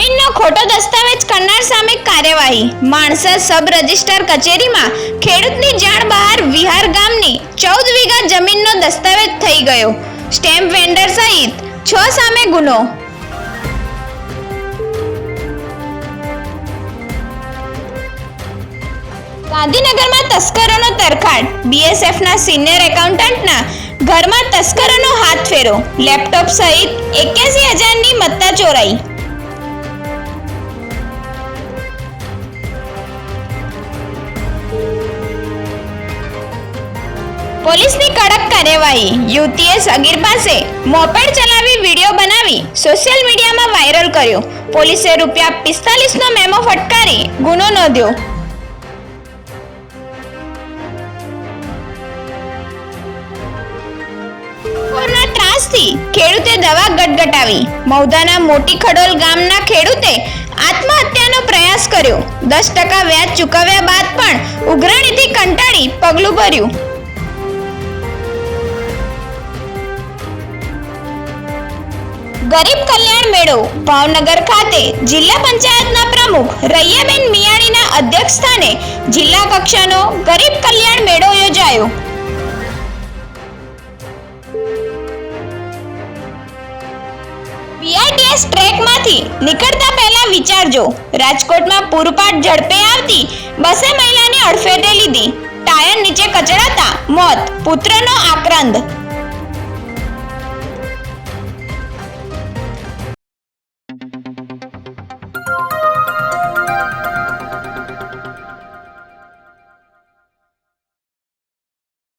ખોટો દસ્તાવેજ કરનાર સામે કાર્યવાહી. માણસા સબ રજિસ્ટર કચેરીમાં ખેડૂતની જાણ બહાર વિહાર ગામની ચૌદ વીઘા જમીનનો દસ્તાવેજ થઈ ગયો. સ્ટેમ્પ વેન્ડર સહિત છ સામે ગુનો. ગાંધીનગરમાં તસ્કરોનો તરખાટ. બીએસએફના સિનિયર એકાઉન્ટન્ટના ઘરમાં તસ્કરોનો હાથ ફેરો. લેપટોપ સહિત એક્યાસી હજારની મત્તા ચોરાઈ. પોલીસની કડક કાર્યવાહી. યુવતીએ સગીર પાસે મોપેડ ચલાવી વીડિયો બનાવી સોશિયલ મીડિયામાં વાયરલ કર્યો. પોલીસે રૂપિયા પિસ્તાલીસનો મેમો ફટકારી ગુનો નોંધ્યો. ત્રાસથી ખેડૂતે દવા ગટગટાવી. મૌદાના મોટી ખડોલ ગામના ખેડૂતે આત્મહત્યાનો પ્રયાસ કર્યો. દસ ટકા વ્યાજ ચૂકવ્યા બાદ પણ ઉઘરાણીથી કંટાળી પગલું ભર્યું. ગરીબ કલ્યાણ મેળો, ભાવનગર ખાતે જિલ્લા પંચાયતના પ્રમુખ રૈયાબેન મિયાણીના અધ્યક્ષસ્થાને જિલ્લા કક્ષાનો ગરીબ કલ્યાણ મેળો યોજાયો. બીઆરટીએસ ટ્રેકમાંથી નીકળતા પહેલા વિચારજો, રાજકોટમાં પૂરપાટ ઝડપે આવતી બસે મહિલાને અડફેટે લીધી. ટાયર નીચે કચડાતા મોત, પુત્રનો આક્રંદ